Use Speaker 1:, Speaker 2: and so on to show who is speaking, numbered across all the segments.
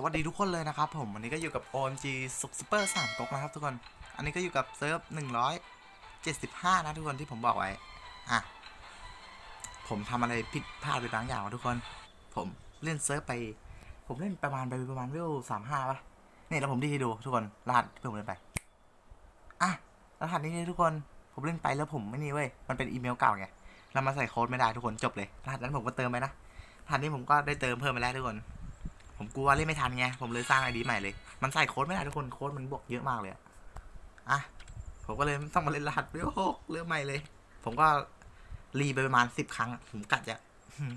Speaker 1: สวัสดีทุกคนเลยนะครับผมวันนี้ก็อยู่กับ OMG สุกซูเปอร์สามก๊กนะครับทุกคน อันนี้ก็อยู่กับเซิร์ฟ175นะทุกคนที่ผมบอกไว้อะผมทำอะไรผิดพลาดไปบางอย่างทุกคน ผมเล่นเซิร์ฟไป ผมเล่นประมาณไปประมาณวิวสามห้าป่ะนี่แล้วผมดีให้ดูทุกคนรหัสที่ผมเล่นไปอะรหัสนี้ทุกคนผมเล่นไปแล้วผมไม่นี่เว้ยมันเป็นอีเมลเก่าไงเรามาใส่โค้ดไม่ได้ทุกคนจบเลยรหัสนั้นผมก็เติมไปนะรหัสนี้ผมก็ได้เติมเพิ่มไปแล้วทุกคน ผมกลัวเล่นไม่ทันไง ผมเลยสร้างไอดีใหม่เลย มันใส่โค้ดไม่ได้ทุกคน โค้ดมันบวกเยอะมากเลยอะอะ ผมก็เลยต้องมาเล่นรหัสเรื่องหกเรื่องใหม่เลย ผมก็รีไปประมาณสิบครั้ง ผมกะจะ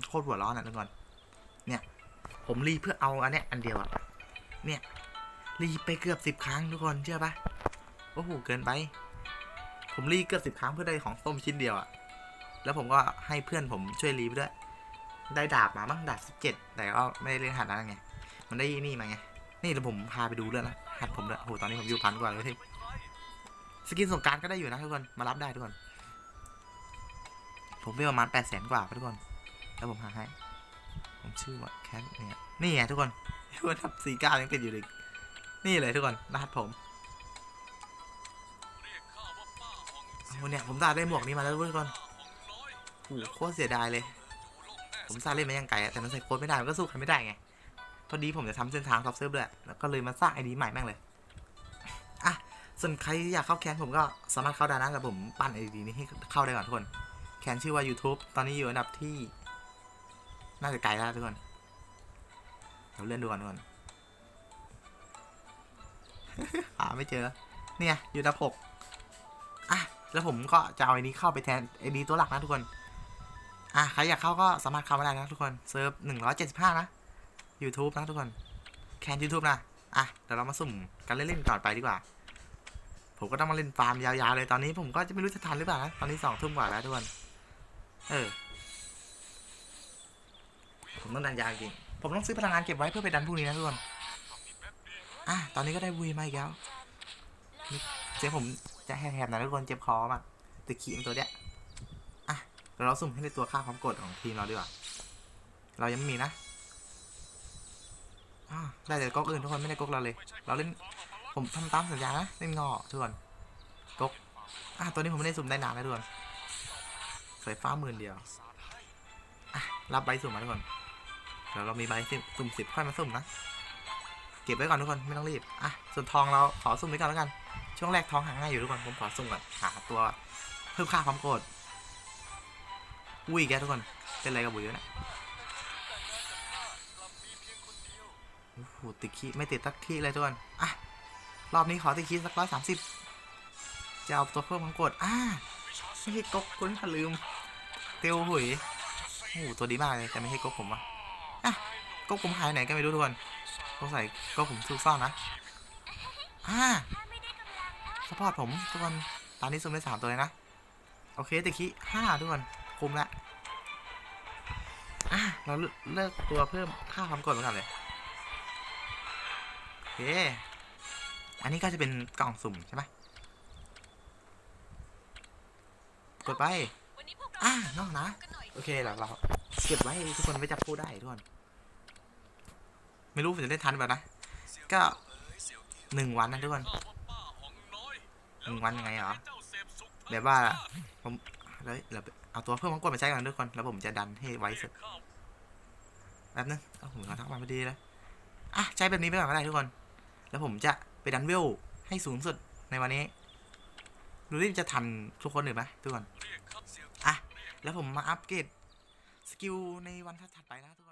Speaker 1: โคตรหัวร้อนอะทุกคน เนี่ย ผมรีเพื่อเอาอันเนี้ยอันเดียวอะเนี่ย รีไปเกือบสิบครั้งทุกคนเชื่อปะโอ้โหเกินไป ผมรีเกือบสิบครั้งเพื่อได้ของส้มชิ้นเดียวอะแล้วผมก็ให้เพื่อนผมช่วยรีไปด้วย ได้ดาบมาบ้างดาบสิบเจ็ดแต่ก็ไม่ได้เล่นหัดนั้นไง มันได้นี่มาไง นี่เดี๋ยวผมพาไปดูเรื่องนะหัดผมด้วยโอ้โหตอนนี้ผมอยู่พันกว่าเลยที่สกินสงกรารก็ได้อยู่นะทุกคน มารับได้ทุกคน ผมได้ประมาณแปดแสนกว่าทุกคน แล้วผมหาให้ ผมชื่อว่าแคทเนี่ย นี่ไงทุกคน ทุกคนทับสี่เก้ายังติดอยู่เลยนี่เลยทุกคนรหัสผมโอ้เนี่ยผมได้ได้หมวกนี้มาแล้วทุกคนโอ้โหโคตรเสียดายเลย ผมสร้าเล่นมายังไกลอะแต่มันใส่โค้ดไม่ได้ มันก็สู้ใครไม่ได้ไง พอดีผมจะทำเส้นทางท็อปเซิร์ฟด้วยแล้วก็เลยมาสร้างไอดีใหม่แม่งเลยอะส่วนใครอยากเข้าแคนผมก็สามารถเข้าได้นะแต่ผมปั้นไอดีนี้ให้เข้าได้ก่อนทุกคนแคนชื่อว่า YouTube ตอนนี้อยู่อันดับที่ น่าจะไกลแล้วทุกคนเดี๋ยวเลื่อนดูก่อนทุกคนหาไม่เจอ เนี่ยอยู่อันดับหกอะแล้วผมก็จะเอาไอนี้เข้าไปแทนไอดีตัวหลักนะทุกคนอะใครอยากเข้าก็สามารถเข้ามาได้นะทุกคนเซิร์ฟหนึ่งร้อยเจ็ดสิบห้านะ YouTube นะทุกคนแคน YouTube นะ อะ เดี๋ยวเรามาสุ่มกันเล่นๆก่อนไปดีกว่า ผมก็ต้องมาเล่นฟาร์มยาวๆเลยตอนนี้ผมก็จะไม่รู้จะทันหรือเปล่านะ ตอนนี้สองทุ่มกว่าแล้วทุกคน เออ ผมต้องดันยาวจริง ผมต้องซื้อพลังงานเก็บไว้เพื่อไปดันพรุ่งนี้นะทุกคน อะ ตอนนี้ก็ได้วีมาอีกแล้วเสียงผมจะแหบๆหนะทุกคนเจ็บคอมากติดขีมตัวเนี้ย อะเดี๋ยวเราสุ่มให้ในตัวค่าความกดของทีมเราดีกว่า เรายังไม่มีนะ ได้แต่ก๊กอื่นทุกคนไม่ได้ก๊กเราเลย เราเล่นผมทำตามสัญญานะเล่นงอทุกคนก๊กอะตัวนี้ผมไม่ได้สุ่มได้นานแล้วทุกคนสายฟ้าหมื่นเดียวอะรับใบสุ่มมาทุกคนเดี๋ยวเรามีใบสิบสุ่มสิบค่อยมาสุ่มนะเก็บไว้ก่อนทุกคนไม่ต้องรีบอะส่วนทองเราขอสุ่มไว้ก่อนแล้วกัน ช่วงแรกทองหาง่ายอยู่ทุกคนผมขอสุ่มก่อนหาตัวเพิ่มค่าความโกรธอุ้ยแกทุกคนเป็นอะไรกับบุ๋ยเนี่ย หติดขี้ไม่ติดสักที่เลยทุกคนอะรอบนี้ขอติดขี้สักร้อยสามสิบจะเอาตัวเพิ่มความโกรอ่าไม่ใช่ก๊กคุณพลืม เตียวหุยโอ้ตัวดีมากเลยแต่ไม่ใช่ก๊กผมอะอะก๊กผมหายไหนก็ไม่รู้ทุกคนสงใสัยก๊กผมซุกซ่อนนะอ่าสปอร์ตผมทุกคนตอนนี้ซุ่มได้สามตัวเลยนะโอเคตะกี้ห้าทุกคนคุมละอะเราเลิกเลิกตัวเพิ่มค่าความกดไว้ก่อนเลย เค อันนี้ก็จะเป็นกล่องสุ่มใช่ไหมกดไป อะน้อกนะ โอเคเราเราเก็บไว้ทุกคนไว้จับคู่ได้ทุกคน ไม่รู้ผมจะเล่นทันแบบนะ ก็หนึ่งวันนะทุกคนหนึ่งวันยังไงเหรอ แบบว่าผมแล้วเราเอาตัวเพิ่มมังกรมาใช้ก่อนทุกคน แล้วผมจะดันให้ไวสุดแป๊บนึงเอาผมทักมาพอดีเลยอะใช้แบบนี้ไปก่อนก็ได้ทุกคน แล้วผมจะไปดันเวลให้สูงสุดในวันนี้ดูดิจะทันทุกคนหรือไหมทุกคน อะ แล้วผมมาอัปเกรดสกิลในวันถัดไปนะทุกคน